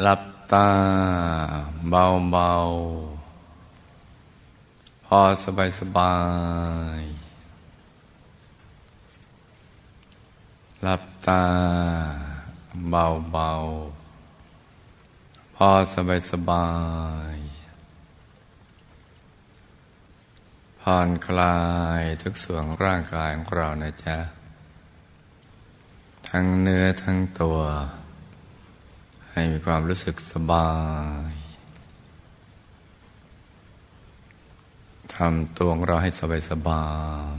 หลับตาเบาเบาพอสบายสบาย หลับตาเบาเบาพอสบายสบายผ่อนคลายทุกส่วนร่างกายของเรานะจ๊ะ ทั้งเนื้อทั้งตัว ให้มีความรู้สึกสบายทำตัวของเราให้สบายสบา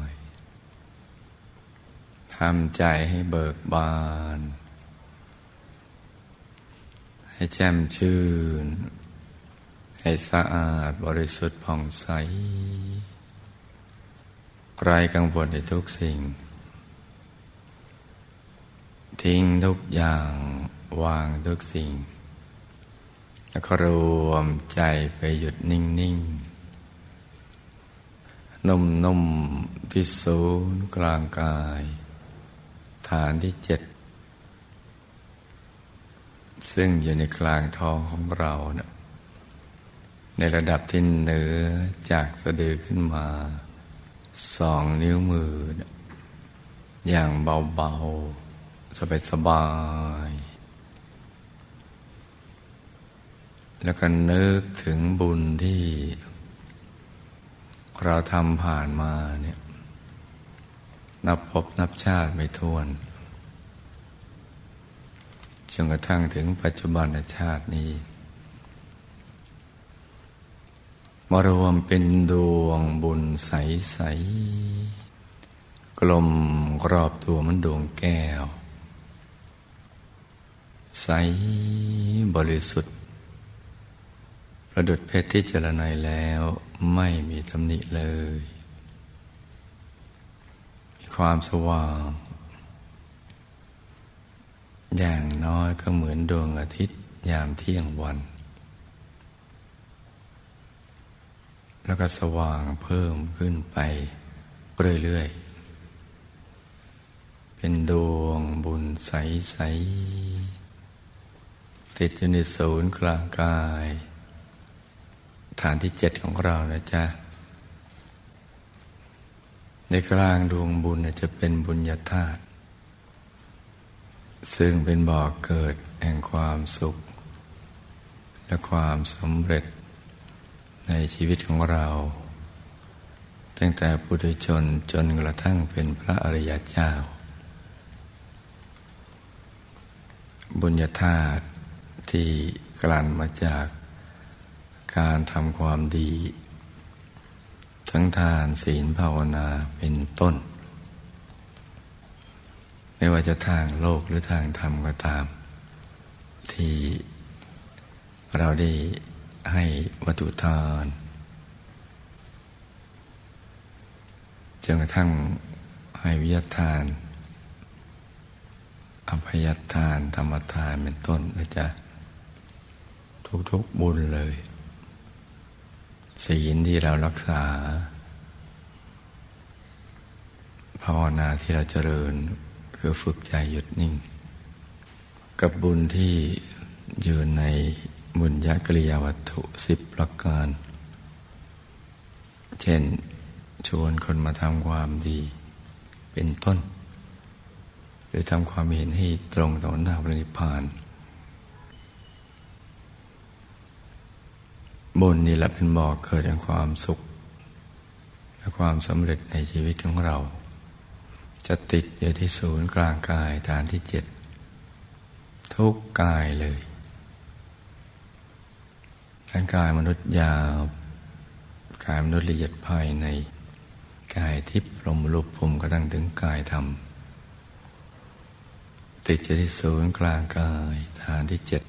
ยทำใจให้เบิกบาน ให้แจ่มชื่น ให้สะอาดบริสุทธิ์ผ่องใสไร้กังวลในทุกสิ่ง ทิ้งทุกอย่าง วางทุกสิ่ง แล้วก็รวมใจไปหยุดนิ่งๆนุ่มๆที่ศูนย์กลางกาย ฐานที่เจ็ด ซึ่งอยู่ในกลางท้องของเรานะในระดับที่เหนือจากสะดือขึ้นมาสองนิ้วมือ อย่างเบาๆ สบายๆ แล้วก็นึกถึงบุญที่ เราทำผ่านมาเนี่ย นับพบนับชาติไม่ท้วนจนกระทั่งถึงปัจจุบันชาตินี้ มารวมเป็นดวงบุญใส ๆ กลมกรอบตัวมันดวงแก้ว ใสบริสุทธิ์ ประดุดเพชรที่เจรไนแล้วไม่มีตำหนิเลย มีความสว่าง อย่างน้อยก็เหมือนดวงอาทิตย์ยามเที่ยงวัน แล้วก็สว่างเพิ่มขึ้นไปเรื่อยๆ เป็นดวงบุญใส ๆ ติดอยู่ในศูนย์กลางกาย ฐานที่เจ็ดของเรานะจ๊ะ ในกลางดวงบุญจะเป็นบุญญาธาตุซึ่งเป็นบ่อกเกิดแห่งความสุข และความสำเร็จในชีวิตของเรา ตั้งแต่ปุถุชนจนกระทั่งเป็นพระอริยเจ้า บุญญาธาตุที่กลั่นมาจาก การทำความดี ทั้งทานศีลภาวนาเป็นต้น ไม่ว่าจะทางโลกหรือทางธรรมก็ตาม ที่เราได้ให้วัตถุทานจนกระทั่งให้วิยทาน อภัยทาน ธรรมทานเป็นต้นนะจ๊ะทุกๆบุญเลย ศีลที่เรารักษา ภาวนาที่เราเจริญ คือฝึกใจหยุดนิ่ง กับบุญที่อยู่ในบุญญากริยาวัตถุสิบประการ เช่นชวนคนมาทำความดีเป็นต้น หรือทำความเห็นให้ตรงต่อหน้าพระนิพพาน บุญนี่แหละเป็นบ่อกเกิดแห่งความสุข และความสำเร็จในชีวิตของเรา จะติดอยู่ที่ศูนย์กลางกายฐานที่เจ็ดทุกกายเลยทั้งกายมนุษย์ยาวกายมนุษย์ละเอียดภายในกายทิพย์ลมรูปภูมิก็ตั้งถึงกายธรรมติดอยู่ที่ศูนย์กลางกายฐานที่เจ็ด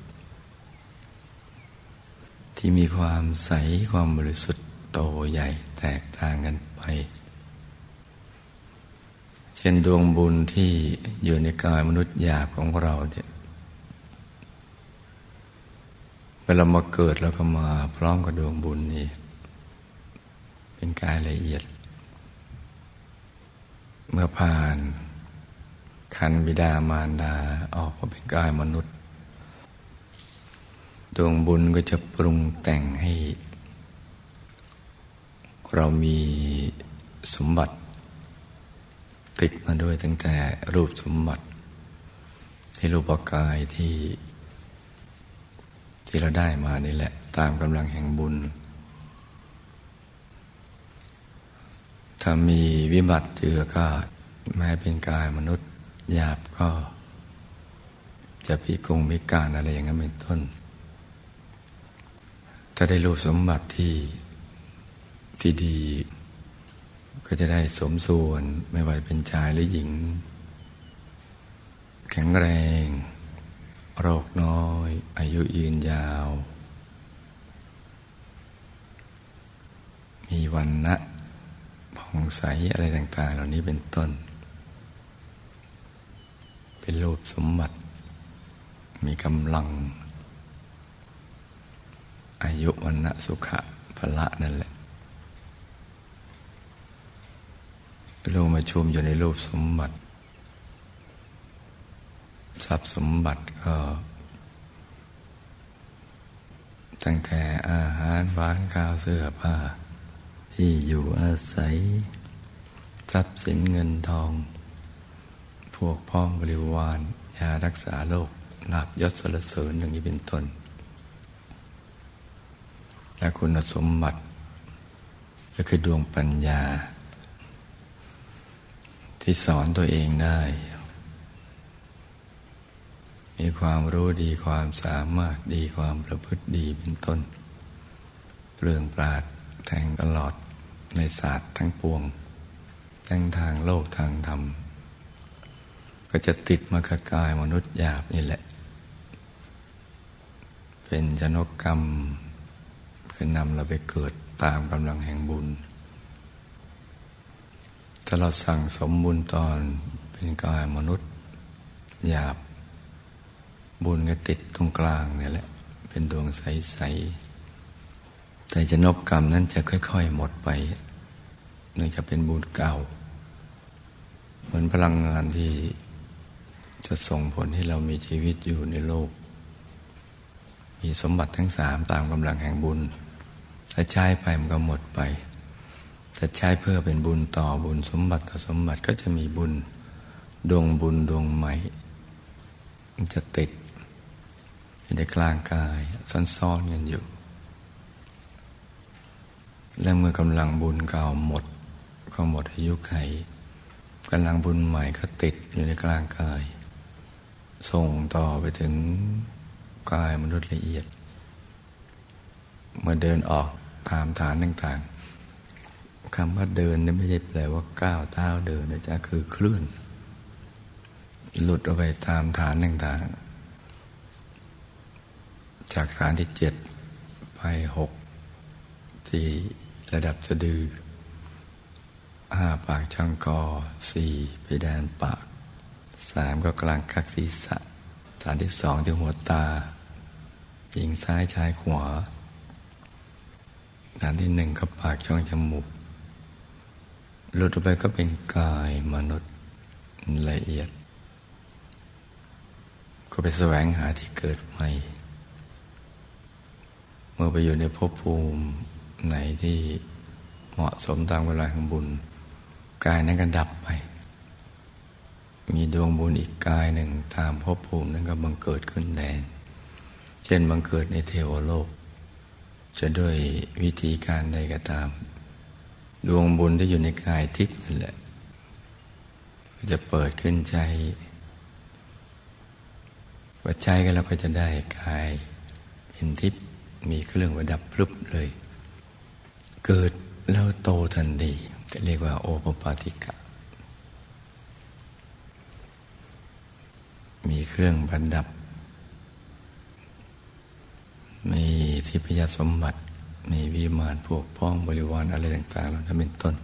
ที่มีความใสความบริสุทธิ์โตใหญ่แตกต่างกันไป เช่นดวงบุญที่อยู่ในกายมนุษย์หยาบของเราเนี่ยเวลามาเกิดแล้วก็มาพร้อมกับดวงบุญนี่เป็นกายละเอียด เมื่อผ่านคันบิดามารดาออกมาเป็นกายมนุษย์ ดวงบุญก็จะปรุงแต่งให้ เรามีสมบัติ ติดมาด้วยตั้งแต่รูปสมบัติที่รูปกายที่ ที่เราได้มานี่แหละ ตามกำลังแห่งบุญ ถ้ามีวิบัติเจือก็แม้เป็นกายมนุษย์หยาบก็ จะพิกงพิการอะไรอย่างนั้นเป็นต้น ถ้าได้รูปสมบัติที่ที่ดี ก็จะได้สมส่วนไม่ว่าเป็นชายหรือหญิง แข็งแรง โรคน้อย อายุยืนยาว มีวันนะผ่องใสอะไรต่าง ๆ เหล่านี้เป็นต้น เป็นรูปสมบัติ มีกำลัง อายุวันนะสุขะพละนั่นแหละลงมาชุมอยู่ในรูปสมบัติ ทรัพย์สมบัติก็ตั้งแต่อาหารหวานข้าวเสื้อผ้า ที่อยู่อาศัย ทรัพย์สินเงินทอง พวกพ้องบริวารยารักษาโรคลาบยศสรรเสริญอย่างนี้เป็นต้น และคุณสมบัติ ก็คือดวงปัญญา ที่สอนตัวเองได้ มีความรู้ดีความสามารถดีความประพฤติดีเป็นต้น เปลืองปราดแทงตลอดในศาสตร์ทั้งปวง ทั้งทางโลกทางธรรม ก็จะติดมากกายมนุษย์หยาบนี่แหละ เป็นชนกกรรม คือนำเราไปเกิดตามกำลังแห่งบุญ ถ้าเราสั่งสมบุญตอนเป็นกายมนุษย์ หยาบ บุญก็ติดตรงกลางเนี่ยแหละ เป็นดวงใส ๆ แต่ชนกกรรมนั้นจะค่อย ๆ หมดไปเนื่องจากเป็นบุญเก่า เหมือนพลังงานที่จะส่งผลให้เรามีชีวิตอยู่ในโลก มีสมบัติทั้งสามตามกำลังแห่งบุญ ถ้าใช้ไปมันก็หมดไป ถ้าใช้เพื่อเป็นบุญต่อบุญสมบัติต่อสมบัติก็จะมีบุญดวงบุญดวงใหม่มันจะติดอยู่ในกลางกายซ่อนๆกันอยู่ และเมื่อกำลังบุญเก่าหมด ก็หมดอายุไขกำลังบุญใหม่ก็ติดอยู่ในกลางกาย ส่งต่อไปถึง กายมนุษย์ละเอียด เมื่อเดินออกตามฐานต่างๆคำว่าเดินนี่ไม่ใช่แปลว่าก้าวเท้าเดินนะจ๊ะคือเคลื่อน หลุดออกไปตามฐานต่างๆจากฐานที่เจ็ดไปหกที่ระดับสะดือห้าปากช่องกอสี่ไปแดนปากสามก็กลางคักศีรษะ ฐานที่สองที่หัวตา หญิงซ้ายชายขวา ฐานที่หนึ่งก็ปากช่องจมูก หลุดออกไปก็เป็นกายมนุษย์ละเอียด ก็ไปแสวงหาที่เกิดใหม่ เมื่อไปอยู่ในภพภูมิไหนที่เหมาะสมตามกำลังของบุญ กายนั้นก็ดับไป มีดวงบุญอีกกายหนึ่งตามภพภูมินั้นก็บังเกิดขึ้นแทนเช่นบังเกิดในเทวโลก จะด้วยวิธีการใดก็ตาม ดวงบุญที่อยู่ในกายทิพย์นั่นแหละ ก็จะเปิดขึ้นใจว่าใจกันแล้วก็จะได้กายเป็นทิพย์มีเครื่องประดับพลุบเลย เกิดแล้วโตทันทีจะเรียกว่าโอปปาติกะ มีเครื่องประดับ มีทิพยสมบัติ มีวิมานพวกพ้องบริวารอะไรต่างๆเหล่านั้นเป็นต้น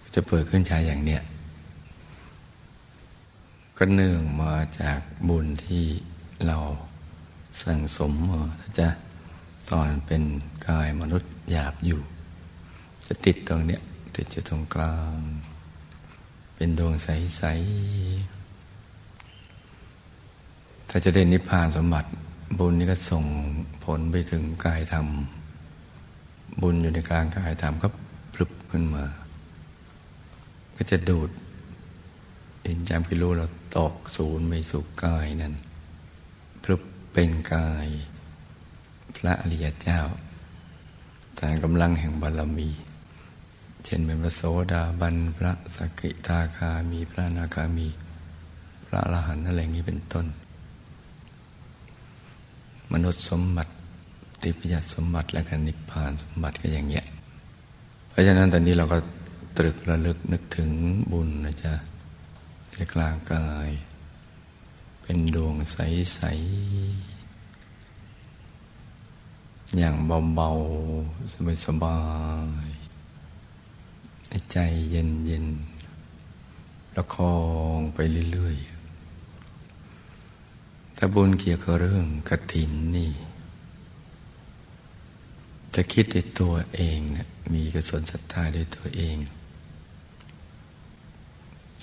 ก็จะเปิดขึ้นชายอย่างเนี้ยก็เนื่องมาจากบุญที่เราสั่งสมมาจะตอนเป็นกายมนุษย์หยาบอยู่ จะติดตรงเนี้ยติดอยู่ตรงกลาง เป็นดวงใส ๆ ถ้าจะได้นิพพานสมบัติ บุญนี่ก็ส่งผลไปถึงกายธรรม บุญอยู่ในกลางกายธรรมก็พลุบขึ้นมา ก็จะดูดอินจามพิรู้เราตกศูนย์ไม่สุขกายนั่นพลุบเป็นกาย พระอริยเจ้าตามกำลังแห่งบารมี เช่นเป็นพระโสดาบันพระสกิทาคามีพระนาคามี พระอรหันต์อะไรอย่างนี้เป็นต้น มนุษย์สมบัติติพยสมบัติและกันนิพพานสมบัติก็อย่างเงี้ย เพราะฉะนั้นตอนนี้เราก็ตรึกระลึกนึกถึงบุญนะจ๊ะในกลางกาย เป็นดวงใส ๆ อย่างเบา ๆ สบายๆในใจเย็น ๆ ประคองไปเรื่อย ๆ ถ้าบุญเกี่ยวกับเรื่องกระถินนี่ จะคิดในตัวเองนะมีกระสนศรัทธาด้วยตัวเอง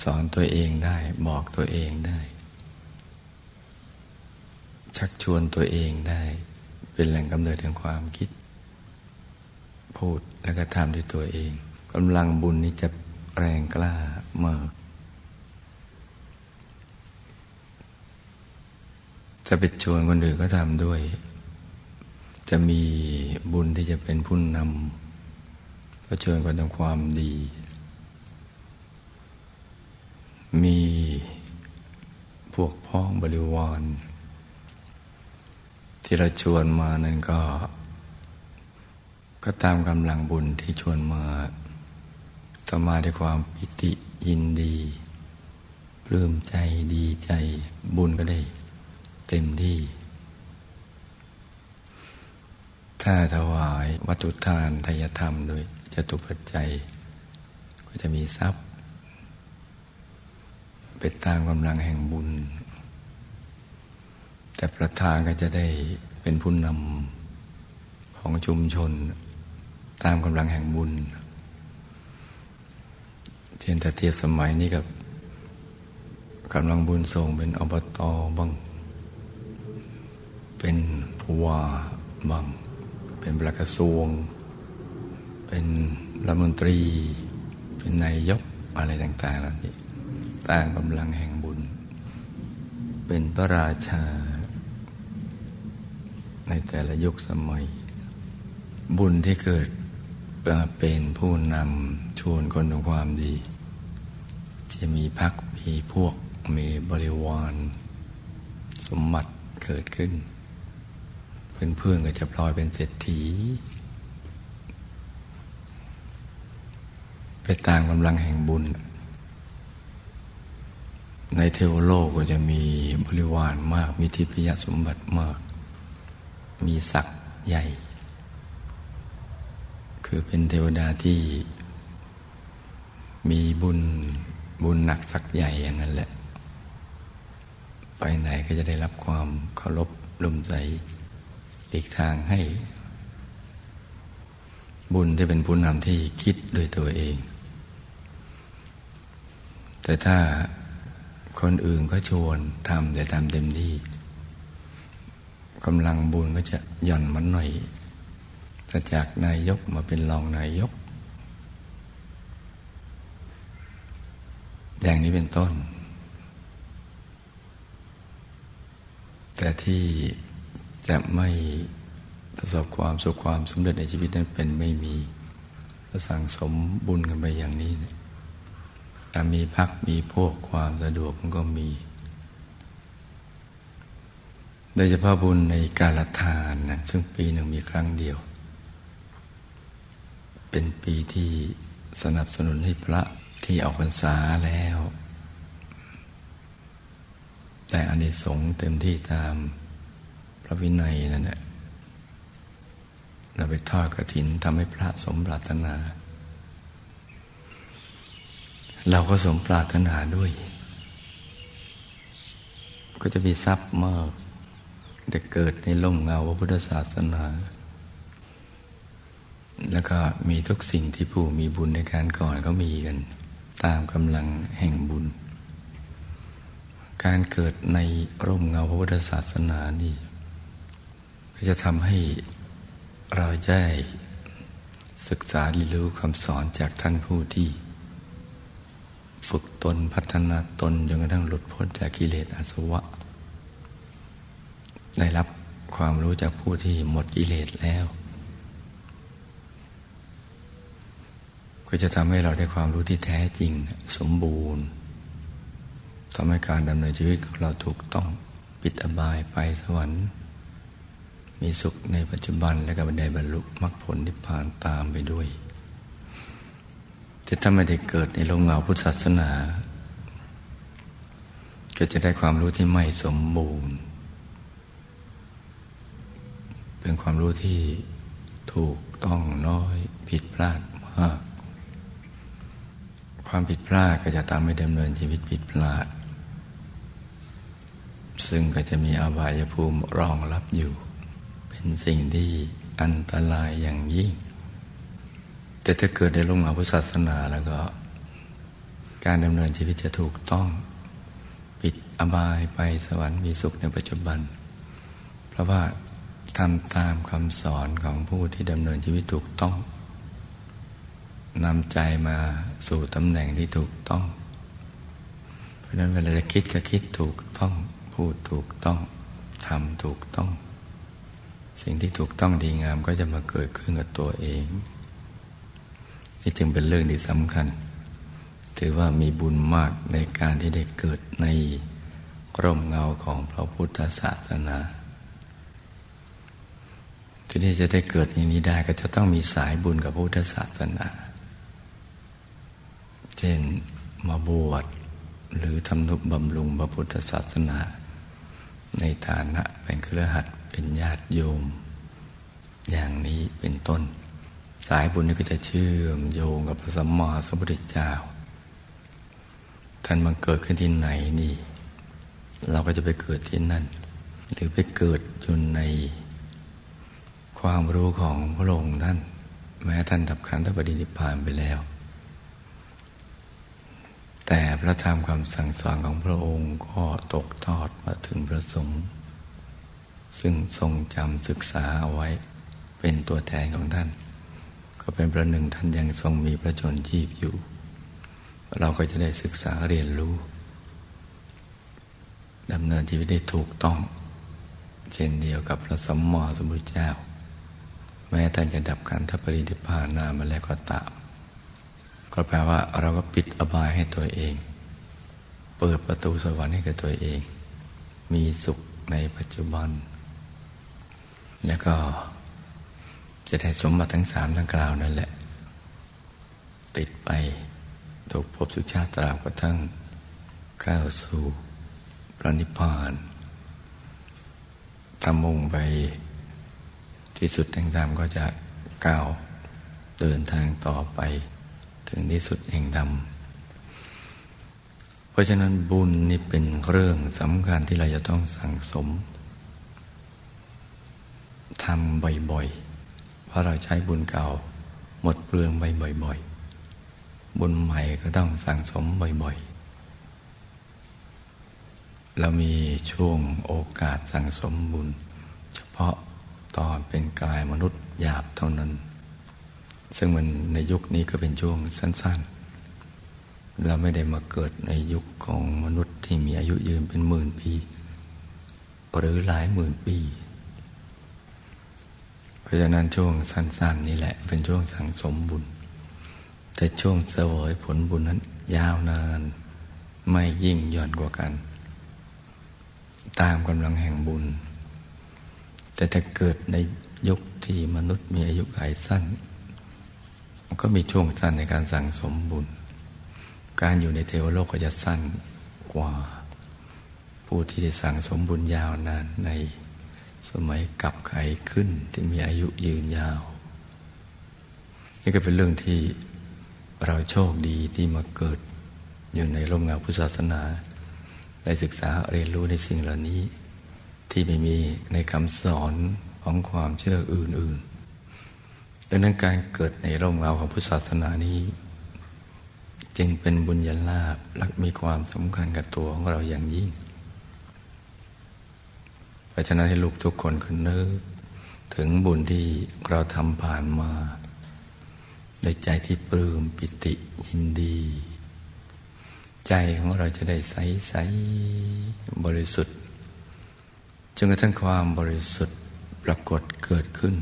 สอนตัวเองได้บอกตัวเองได้ ชักชวนตัวเองได้ เป็นแหล่งกำเนิดแห่งความคิด พูดแล้วก็ทำด้วยตัวเองกำลังบุญนี้จะแรงกล้ามาก จะไปชวนคนอื่นก็ทำด้วย จะมีบุญที่จะเป็นผู้นำก็ชวนคนทำความดี มีพวกพ้องบริวาร ที่เราชวนมานั่นก็ ก็ตามกำลังบุญที่ชวนมาต่อมาด้วยความปิติยินดีปลื้มใจดีใจบุญก็ได้ เต็มที่ ถ้าถวายวัตถุทานทายธรรมโดยจตุปัจจัย ก็จะมีทรัพย์ เป็นตามกำลังแห่งบุญ แต่ประธานก็จะได้เป็นผู้นำของชุมชน ตามกำลังแห่งบุญเช่นถ้าเทียบสมัยนี้กับกำลังบุญส่งเป็นอบตบ้าง เป็นผู้ว่าบ้างเป็นประกระทรวง เป็นรัฐมนตรี เป็นนายกอะไรต่างๆเหล่านี้ต่ามกำลังแห่งบุญ เป็นพระราชา ในแต่ละยุคสมัย บุญที่เกิดเป็นผู้นำชวนคนทำความดี จะมีพักมีพวกมีบริวาร สมบัติเกิดขึ้น เพื่อนๆก็จะพลอยเป็นเศรษฐี ไปตามกำลังแห่งบุญ ในเทวโลกก็จะมีบริวารมาก มีทิพยสมบัติมาก มีศักดิ์ใหญ่ คือเป็นเทวดาที่มีบุญบุญหนักสักใหญ่อย่างนั้นแหละ ไปไหนก็จะได้รับความเคารพร่มใส หลีกทางให้ บุญที่เป็นผู้นำที่คิดโดยตัวเอง แต่ถ้าคนอื่นก็ชวนทำแต่ทำเต็มที่กำลังบุญก็จะหย่อนมันหน่อยถ้าจากนายกมาเป็นรองนายก อย่างนี้เป็นต้น แต่ที่ จะไม่ประสบความสุขความสำเร็จในชีวิตนั้นเป็นไม่มีก็สั่งสมบุญกันไปอย่างนี้เนี่มีพักมีพวกความสะดวกมันก็มี โดยเฉพาะบุญในการละทานนะซึ่งปีหนึ่งมีครั้งเดียว เป็นปีที่สนับสนุนให้พระที่ออกพรรษาแล้ว แต่อานิสงส์เต็มที่ตาม พระวินัยนั่นแหละเราไปทอดกระถินทำให้พระสมปรารถนา เราก็สมปรารถนาด้วย ก็จะมีทรัพย์มากจะเกิดในล่มเงาพระพุทธศาสนา แล้วก็มีทุกสิ่งที่ผู้มีบุญในการก่อนก็มีกัน ตามกำลังแห่งบุญ การเกิดในร่มเงาพระพุทธศาสนานี่ ก็จะทำให้เราได้ศึกษาเรียนรู้คำสอนจากท่านผู้ที่ ฝึกตนพัฒนาตนจนกระทั่งหลุดพ้นจากกิเลสอาสวะ ได้รับความรู้จากผู้ที่หมดกิเลสแล้ว ก็จะทำให้เราได้ความรู้ที่แท้จริงสมบูรณ์ทำให้การดำเนินชีวิตของเราถูกต้องปิดอบายไปสวรรค์ มีสุขในปัจจุบันและก็ได้บรรลุมรรคผลนิพพานตามไปด้วย แต่ถ้าไม่ได้เกิดในโลกเงาพุทธศาสนา ก็จะได้ความรู้ที่ไม่สมบูรณ์ เป็นความรู้ที่ถูกต้องน้อยผิดพลาดมาก ความผิดพลาดก็จะทำให้ดำเนินชีวิตผิดพลาด ซึ่งก็จะมีอบายภูมิรองรับอยู่ เป็นสิ่งที่อันตรายอย่างยิ่ง แต่ถ้าเกิดในโลกเงาพุทธศาสนาแล้วก็ การดำเนินชีวิตจะถูกต้องปิดอบายไปสวรรค์มีสุขในปัจจุบัน เพราะว่าทำตามคำสอนของผู้ที่ดำเนินชีวิตถูกต้องนำใจมาสู่ตำแหน่งที่ถูกต้อง เพราะนั้นเวลาจะคิดก็คิดถูกต้อง พูดถูกต้องทำถูกต้อง สิ่งที่ถูกต้องดีงามก็จะมาเกิดขึ้นกับตัวเอง นี่จึงเป็นเรื่องที่สำคัญ ถือว่ามีบุญมากในการที่ได้เกิดในร่มเงาของพระพุทธศาสนา ที่นี่จะได้เกิดอย่างนี้ได้ก็จะต้องมีสายบุญกับพุทธศาสนา เช่นมาบวชหรือทำนุบำรุงพระพุทธศาสนา ในฐานะเป็นเครือขัด เป็นญาติโยม อย่างนี้เป็นต้น สายบุญนี้ก็จะเชื่อมโยงกับพระสัมมาสัมพุทธเจ้า ท่านมาเกิดขึ้นที่ไหนนี่ เราก็จะไปเกิดที่นั่น หรือไปเกิดอยู่ใน ความรู้ของพระองค์ท่าน แม้ท่านดับขันธปรินิพพานไปแล้ว แต่พระธรรมคำสั่งสอนของพระองค์ก็ตกทอดมาถึงพระสงฆ์ ซึ่งทรงจำศึกษาเอาไว้เป็นตัวแทนของท่าน ก็เป็นประหนึ่งท่านยังทรงมีพระชนชีพอยู่ เราก็จะได้ศึกษาเรียนรู้ดำเนินชีวิตได้ถูกต้อง เช่นเดียวกับพระสัมมาสัมพุทธเจ้า แม้ท่านจะดับขันธปรินิพพานนามาแล้วก็ตามก็แปลว่าเราก็ปิดอบายให้ตัวเอง เปิดประตูสวรรค์ให้กับตัวเอง มีสุขในปัจจุบัน แล้วก็จะได้สมบัติทั้งสามทั้งกล่าวนั่นแหละ ติดไปถูกพบสุชาติตราบกระทั่งเข้าวสู่พระนิพพานทำมุ่งไปที่สุดแห่งธรรมก็จะก้าวเดินทางต่อไปถึงที่สุดแห่งธรรมเพราะฉะนั้นบุญนี่เป็นเรื่องสำคัญที่เราจะต้องสั่งสม ทำบ่อยๆ เพราะเราใช้บุญเก่าหมดเปลืองไปบ่อยๆ บุญใหม่ก็ต้องสั่งสมบ่อยๆ เรามีช่วงโอกาสสั่งสมบุญ เฉพาะตอนเป็นกายมนุษย์หยาบเท่านั้น ซึ่งมันในยุคนี้ก็เป็นช่วงสั้นๆ เราไม่ได้มาเกิดในยุคของมนุษย์ที่มีอายุยืนเป็นหมื่นปี หรือหลายหมื่นปี เพราะฉะนั้นช่วงสั้น ๆ นี่แหละ เป็นช่วงสั่งสมบุญ แต่ช่วงเสวยผลบุญนั้น ยาวนาน ไม่ยิ่งหย่อนกว่ากัน ตามกำลังแห่งบุญ แต่ถ้าเกิดในยุคที่มนุษย์มีอายุขัยสั้น ก็มีช่วงสั้นในการสั่งสมบุญ การอยู่ในเทวโลกก็จะสั้นกว่า ผู้ที่ได้สั่งสมบุญยาวนานใน มัยกับไขขึ้นที่มีอายุยืนยาว นี่ก็เป็นเรื่องที่เราโชคดีที่มาเกิดอยู่ในร่มเงาพุทธศาสนาได้ศึกษาเรียนรู้ในสิ่งเหล่านี้ ที่ไม่มีในคำสอนของความเชื่ออื่นๆดังนั้นการเกิดในร่มเงาของพุทธศาสนานี้ จึงเป็นบุญญาลาภและมีความสำคัญกับตัวของเราอย่างยิ่ง เพราะฉะนั้นให้ลูกทุกคนก็นึก ถึงบุญที่เราทำผ่านมาในใจที่ปลื้มปิติยินดี ใจของเราจะได้ใสใสบริสุทธิ์จนกระทั่งความบริสุทธิ์ปรากฏเกิดขึ้น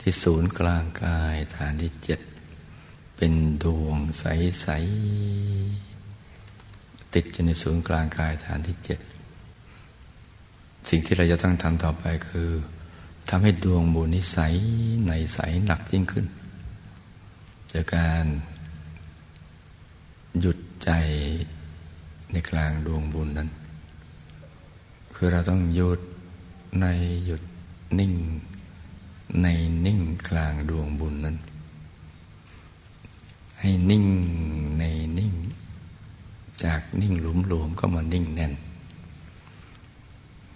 ที่ศูนย์กลางกายฐานที่เจ็ดเป็นดวงใสใสติดอยู่ในศูนย์กลางกายฐานที่เจ็ด สิ่งที่เราจะต้องทำต่อไปคือทำให้ดวงบุญนิสัยในใสหนักยิ่งขึ้นจากการหยุดใจในกลางดวงบุญนั้น คือเราต้องหยุดในหยุดนิ่ง ในนิ่งกลางดวงบุญนั้น ให้นิ่งในนิ่ง จากนิ่งหลุมหลวมก็มานิ่งแน่น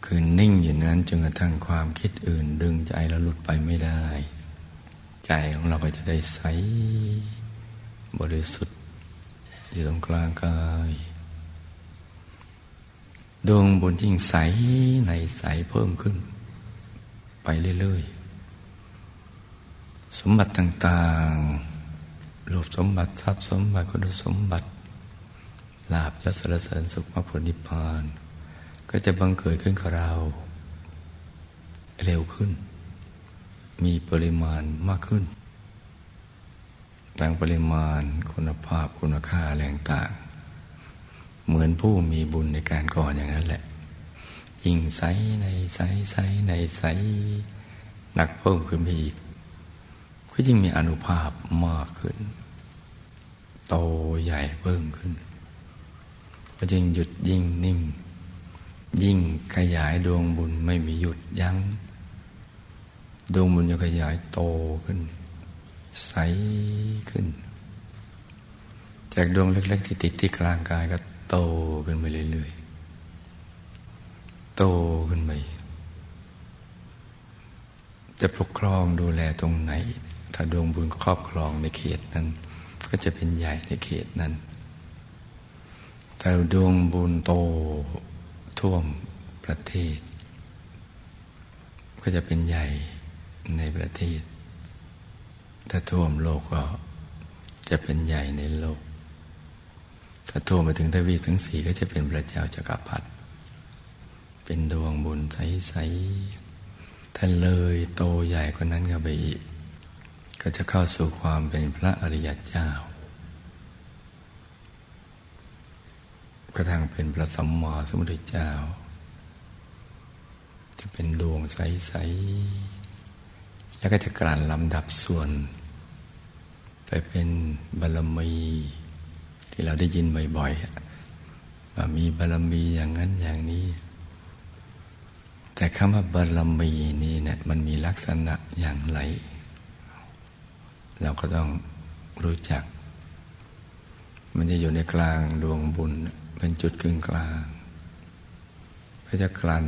คือนิ่งอยู่นั้นจนกระทั่งความคิดอื่น ดึงใจเราหลุดไปไม่ได้ ใจของเราก็จะได้ใสบริสุทธิ์อยู่ตรงกลางกายดวงบุญยิ่งใสในใสเพิ่มขึ้น ไปเรื่อยๆ สมบัติต่างๆรูปสมบัติทรัพย์สมบัติคุณสมบัติลาบยศสรเสริญสุขมรรคผลนิพพาน ก็จะบังเกิดขึ้นกับเรา เร็วขึ้น มีปริมาณมากขึ้นต่างปริมาณคุณภาพคุณค่าแรงต่าง เหมือนผู้มีบุญในการก่อนอย่างนั้นแหละ ยิ่งใสในใสใสในใสหนักเพิ่มขึ้นไปอีก ก็ยิ่งมีอนุภาพมากขึ้น โตใหญ่เพิ่มขึ้น ก็ยิ่งหยุดยิ่งนิ่ง ยิ่งขยายดวงบุญไม่มีหยุดยัง้ง ดวงบุญจะขยายโตขึ้น ใสขึ้น จากดวงเล็ก ๆ ที่ติดที่กลางกายก็โตขึ้นไปเรื่อยๆ โตขึ้นไป จะปกครองดูแลตรงไหน ถ้าดวงบุญครอบครองในเขตนั้น ก็จะเป็นใหญ่ในเขตนั้นแต่ดวงบุญโต ท่วมประเทศ ก็จะเป็นใหญ่ในประเทศ ถ้าท่วมโลกก็จะเป็นใหญ่ในโลก ถ้าท่วมไปถึงทวีปถึงสี่ก็จะเป็นพระเจ้าจักรพรรดิเป็นดวงบุญใสๆถ้าเลยโตใหญ่กว่านั้นก็ไปอีก ก็จะเข้าสู่ความเป็นพระอริยเจ้า กระทั่งเป็นพระสัมมาสัมพุทธเจ้า จะเป็นดวงใส ๆ แล้วก็จะกลั่นลำดับส่วน ไปเป็นบารมี ที่เราได้ยินบ่อยๆว่ามีบารมีอย่างนั้นอย่างนี้ แต่คำว่าบารมีนี่เนี่ยมันมีลักษณะอย่างไร เราก็ต้องรู้จัก มันจะอยู่ในกลางดวงบุญ เป็นจุดกึ่งกลางก็จะกลั่น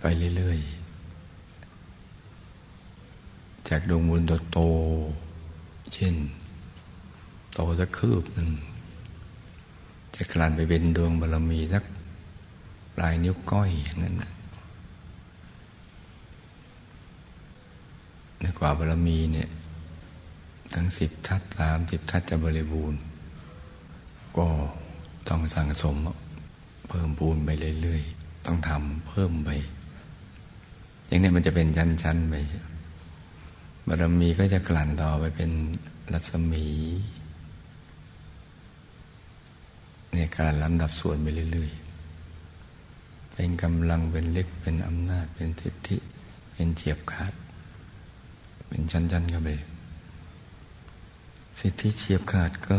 ไปเรื่อยๆ จากดวงบุญโตเช่น โตสักคืบหนึ่ง จะกลั่นไปเป็นดวงบารมีสักปลายนิ้วก้อยอย่างนั้นนะในกว่าบารมีเนี่ย ทั้งสิบทัศสามสิบทัศจะบริบูรณ์ ก็ต้องสั่งสมเพิ่มปูนไปเรื่อยๆ ต้องทำเพิ่มไป อย่างนี้มันจะเป็นชั้นๆไปบารมีก็จะกลั่นต่อไปเป็นรัศมีในการลำดับส่วนไปเรื่อยๆ เป็นกำลังเป็นฤทธิ์เป็นอำนาจเป็นสิทธิเป็นเฉียบขาด เป็นชั้นๆกันไปสิทธิเฉียบขาดก็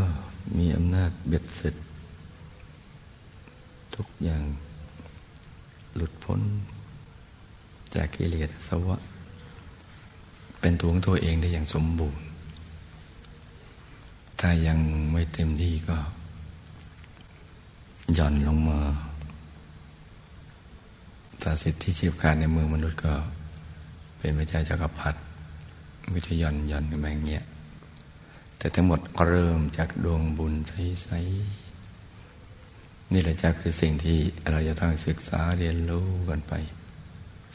มีอำนาจเบ็ดเสร็จ ทุกอย่างหลุดพ้นจากกิเลสสวะ เป็นตัวของตัวเองได้อย่างสมบูรณ์ ถ้ายังไม่เต็มที่ก็ หย่อนลงมาถ้าสิทธิเฉียบขาดในเมืองมนุษย์ก็ เป็นพระเจ้าจักรพรรดิก็จะหย่อนหย่อนกันแบบเงี้ย แต่ทั้งหมดเริ่มจากดวงบุญใสๆนี่แหละจ้าคือสิ่งที่เราจะต้องศึกษาเรียนรู้กันไป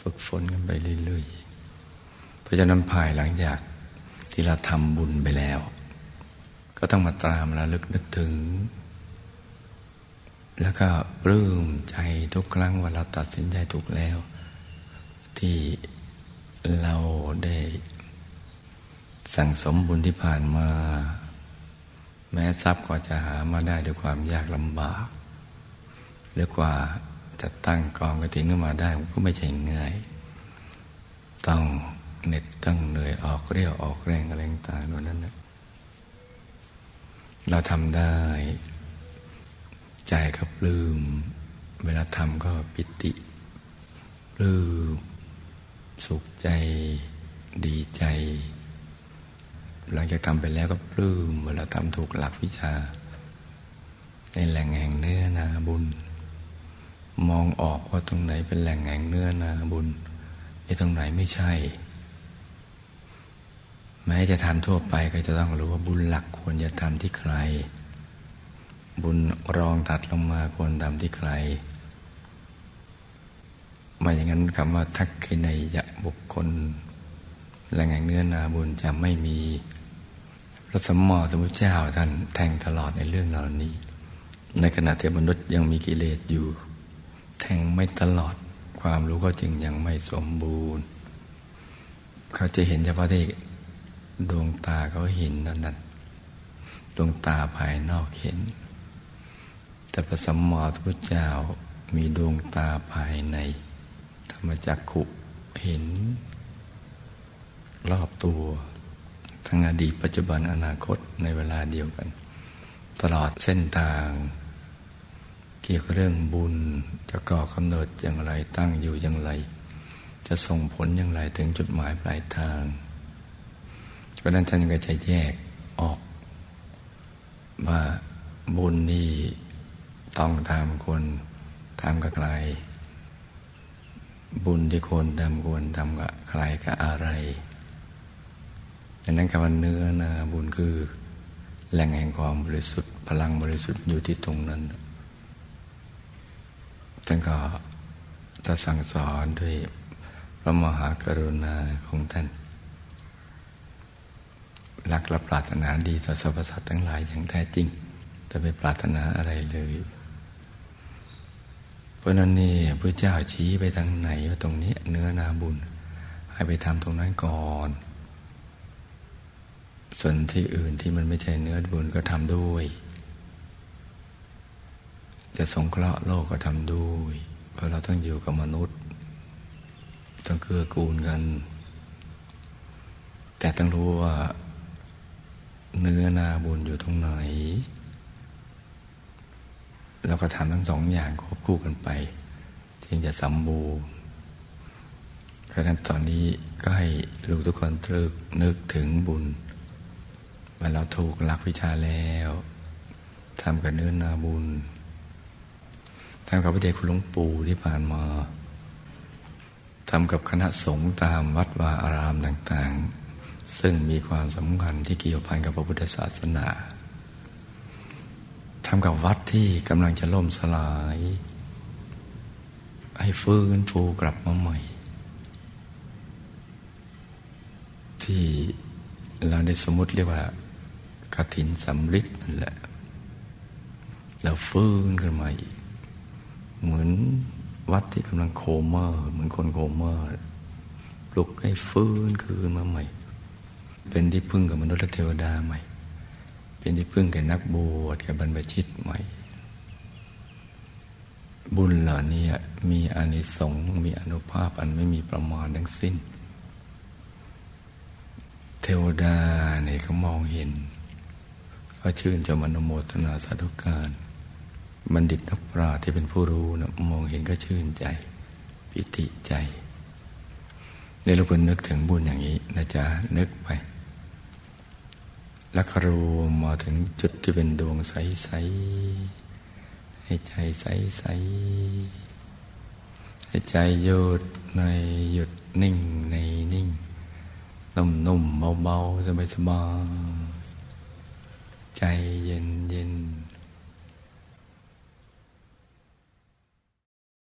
ฝึกฝนกันไปเรื่อยๆเพราะฉะนั้นภายหลังจากที่เราทำบุญไปแล้ว ก็ต้องมาตามระลึกนึกถึง แล้วก็ปลื้มใจทุกครั้งเวลาตัดสินใจถูกแล้ว ที่เราได้ สั่งสมบุญที่ผ่านมา แม้ทรัพย์ก็จะหามาได้ด้วยความยากลำบากหรือกว่าจะตั้งกองกระถิ่นขึ้นมาได้ก็ไม่ใช่ง่าย ต้องเหน็ดต้องเหนื่อยออกเรี่ยวออกแรงอะไรต่างๆนั้นนะเราทำได้ ใจก็ปลื้มเวลาทำก็ปิติปลื้มสุขใจดีใจ หลังจากทำไปแล้วก็ปลื้มเวลาทำถูกหลักวิชา ในแหล่งแห่งเนื้อนาบุญ มองออกว่าตรงไหนเป็นแหล่งแห่งเนื้อนาบุญไอ้ตรงไหนไม่ใช่ แม้จะทำทั่วไปก็จะต้องรู้ว่าบุญหลักควรจะทำที่ใคร บุญรองตัดลงมาควรทำที่ใครมาอย่างนั้นคำว่าทักขินยบุคคล แหล่งแห่งเนื้อนาบุญจะไม่มีพระสมมอสมุทเจ้าท่านแทงตลอดในเรื่องเหล่านี้ ในขณะที่มนุษย์ยังมีกิเลสอยู่ แทงไม่ตลอดความรู้ก็จึงยังไม่สมบูรณ์ เขาจะเห็นเฉพาะที่ดวงตาเขาเห็นนั้นนั้นดวงตาภายนอกเห็น แต่พระสัมมาสัมพุทธเจ้ามีดวงตาภายใน ธรรมจักขุเห็น รอบตัว ทั้งอดีตปัจจุบันอนาคตในเวลาเดียวกัน ตลอดเส้นทาง เกี่ยวกับเรื่องบุญจะก่อกำเนิดอย่างไรตั้งอยู่อย่างไร จะส่งผลอย่างไรถึงจุดหมายปลายทางเพราะนั้นท่านก็จะแยกออก ว่าบุญนี่ต้องทำควรทำกับใครบุญที่ควรทำควรทำกับใครกับอะไร ดังนั้นคำว่าเนื้อนาบุญคือ แหล่งแห่งความบริสุทธิ์ พลังบริสุทธิ์อยู่ที่ตรงนั้นท่านก็จะสั่งสอนด้วยพระมหากรุณาของท่านรักและปรารถนาดีต่อสรรพสัตว์ทั้งหลายอย่างแท้จริง แต่ไม่ปรารถนาอะไรเลย เพราะนั้นนี่พระเจ้าชี้ไปทางไหนว่าตรงนี้เนื้อนาบุญ ให้ไปทำตรงนั้นก่อน ส่วนที่อื่นที่มันไม่ใช่เนื้อบุญก็ทำด้วย จะสงเคราะห์โลกก็ทำด้วย เพราะเราต้องอยู่กับมนุษย์ ต้องเกื้อกูลกัน แต่ต้องรู้ว่า เนื้อนาบุญอยู่ตรงไหนเราก็ทำทั้งสองอย่างควบคู่กันไปจึงจะสมบูรณ์เพราะนั้นตอนนี้ก็ให้ลูกทุกคนตรึกนึกถึงบุญ ว่าเราถูกหลักวิชาแล้วทำกับเนื้อนาบุญทำกับพระเดชคุณหลวงปู่ที่ผ่านมาทำกับคณะสงฆ์ตามวัดวาอารามต่างๆ ซึ่งมีความสำคัญที่เกี่ยวพันกับพระพุทธศาสนาทำกับวัดที่กำลังจะล่มสลาย ให้ฟื้นฟูกลับมาใหม่ ที่เราได้สมมติเรียกว่า กถินสำริดนั่นแหละเราฟื้นขึ้นมาอีก เหมือนวัดที่กำลังโคม่าเหมือนคนโคม่าปลุกให้ฟื้นคืนมาใหม่ เป็นที่พึ่งกับมนุษย์และเทวดาใหม่ เป็นที่พึ่งแก่นักบวชกับบรรพชิตใหม่ บุญเหล่านี้มีอานิสงส์มีอนุภาพอันไม่มีประมาณทั้งสิ้น เทวดาเนี่ยเขามองเห็น เขาชื่นชมอนุโมทนาสาธุการ บัณฑิตนักปราชญ์ที่เป็นผู้รู้นะมองเห็นก็ชื่นใจ ปิติใจในเราควรนึกถึงบุญอย่างนี้นะจ๊ะนึกไป แล้วก็รวมมาถึงจุดที่เป็นดวงใส ๆ ให้ใจใส ๆ ให้ใจหยุดในหยุดนิ่งในนิ่งนุ่มๆเบาๆสบายๆ ใจเย็นเย็น